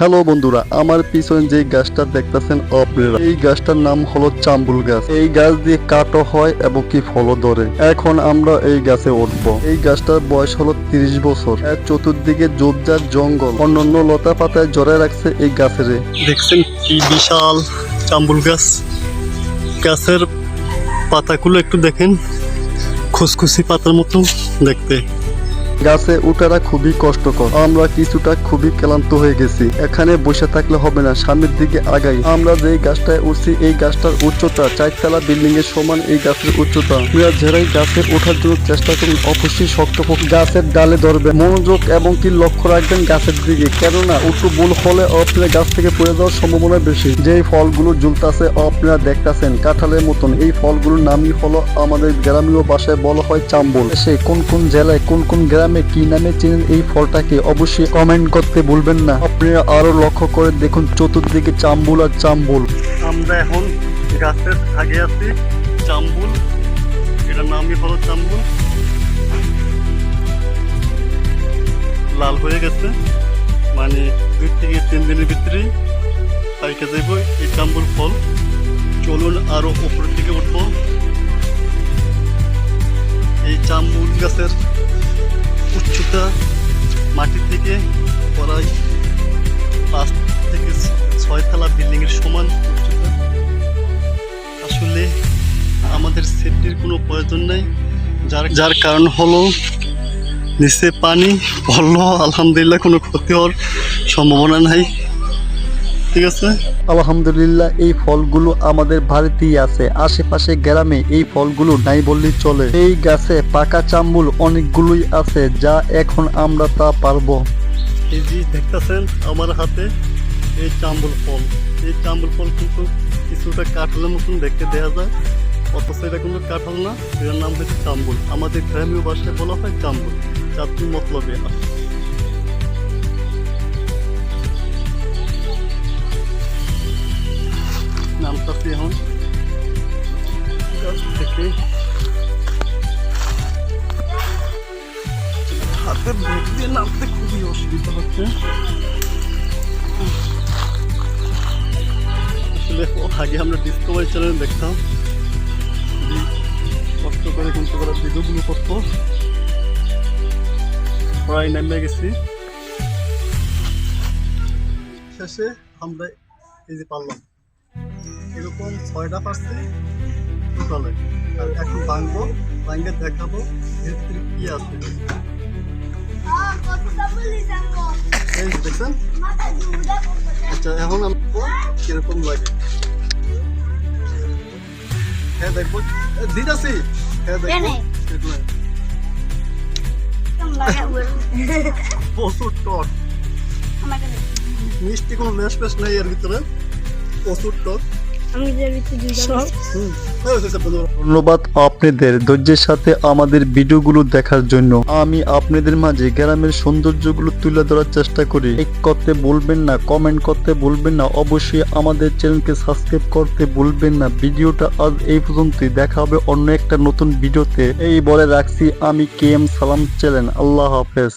Hello বন্ধুরা, আমার পিছনে যে গাছটা দেখতেছেন আপনারা এই গাছটার নাম হলো চাম্বুল গাছ। এই গাছ দিয়ে কাটো হয় এবং কি ফলও ধরে। এখন আমরা এই গাছে উঠব। এই গাছটার বয়স হলো তিরিশ বছর। এর চতুর্দিকে জোবজার জঙ্গল। অন্যান্য লতা পাতায় জড়ায় রাখছে এই গাছের দেখছেন কি বিশাল চাম্বুল গাছ। গাছের পাতাগুলো একটু দেখেন। খুসখুসি পাতার মতো দেখতে। গাছে উঠারা খুবই কষ্টকর। আমরা কিছুটা খুবই ক্লান্ত হয়ে গেছি। এখানে বসে থাকলে হবে না সামনের দিকে আগাই। আমরা যে গাছটায় উঠছি, এই গাছটার উচ্চতা, চারতলা বিল্ডিং এর সমান এই গাছের উচ্চতা। আপনারা যারাই গাছে ওঠার জন্য চেষ্টা করুন অবশ্যই শক্ত হোক গাছের ডালে ধরবে। মনোযোগ এবং কি লক্ষ্য রাখবেন গাছের দিকে, কেননা উঁচু ভুল হলে আপনার গাছ থেকে পড়ে যাওয়ার সম্ভাবনা বেশি। যে ফলগুলো ঝুলতাছে, আপনারা দেখতাছেন কাঁঠালের মতন। এই ফলগুলোর নামই হলো আমাদের গ্রামীয় ভাষায় বলা হয় চাম্বল। সে কোন কোন জেলায় কোন কোন গ্রামে কি নামে চেনেন এই ফলটাকে অবশ্যই কমেন্ট করতে ভুলবেন না। আপনারা আরও লক্ষ্য করে দেখুন চতুর্দিকে চাম্বুল আর চাম্বুল। আমরা এখন গাছের আগে আছি, চাম্বুল। এটার নামই হলো চাম্বুল। লাল হয়ে গেছে মানে দুই থেকে তিন দিনের ভিতরে পাইকে যাইব এই চাম্বুল ফল। চলুন আরও উপরের দিকে উঠবো। এই চাম্বুল গাছের উচ্চতা মাটির থেকে প্রায় পাঁচ থেকে ছয় তলা বিল্ডিংয়ের সমান উচ্চতা। আসলে আমাদের সেফটির কোনো প্রয়োজন নাই। যার যার কারণ হলো নিচে পানি, পড়ল, আলহামদুলিল্লাহ কোনো ক্ষতি হওয়ার সম্ভাবনা নাই। ঠিক আছে? আলহামদুলিল্লাহ এই ফলগুলো আমাদের বাড়িতেই আছে। আশেপাশে গ্রামে এই ফলগুলো নাই বললেই চলে। এই গাছে পাকা চাম্বুল অনেকগুলোই আছে যা এখন আমরা তা পারব। এই যে দেখতেছেন আমার হাতে এই চাম্বুল ফল। এই চাম্বুল ফল কিন্তু কিছুটা কাঁঠালের মতন দেখতে দেওয়া যায়। অথচ এটা কিন্তু কাঁঠাল না এটার নাম হচ্ছে চাম্বুল। আমাদের গ্রামীয় ভাষায় বলা হয় চাম্বুল। চাতুর মতলবে নামতাছি এখন গাছ থেকে হাতের ব্যাগ দিয়ে নামতে খুবই অসুবিধা হচ্ছে। আসলে আগে আমরা ডিসকভারি চ্যানেল দেখতাম। কষ্ট করে কিন্তু ওরা ভিডিওগুলো করতো। প্রায় নেমে গেছি। শেষে আমরা এই যে পারলাম। এরকম ছয়টা পারছি টোটালে আর এখন ভাঙবো ভাঙে দেখাবো এর ভিতরে কি আছে? এই দেখছেন? আচ্ছা এখন আমরা কীরকম লাগে। হ্যাঁ দেখব। দিদাসি হ্যাঁ দেখব। কীরকম। প্রচুর টক। মিষ্টি কোনো লেস পেস নেই এর ভিতরে। প্রচুর টক। ধন্যবাদ আপনাদের ধৈর্যের সাথে আমাদের ভিডিওগুলো দেখার জন্য। আমি আপনাদের মাঝে গ্রামের সৌন্দর্যগুলো তুলে ধরার চেষ্টা করি। লাইক করতে বলবেন না কমেন্ট করতে বলবেন না অবশ্যই আমাদের চ্যানেলকে সাবস্ক্রাইব করতে বলবেন না। ভিডিওটা আজ এই পর্যন্তই। দেখা হবে অন্য একটা নতুন ভিডিওতে। এই বলে রাখছি আমি কে এম সালাম চ্যানেল। আল্লাহ হাফেজ।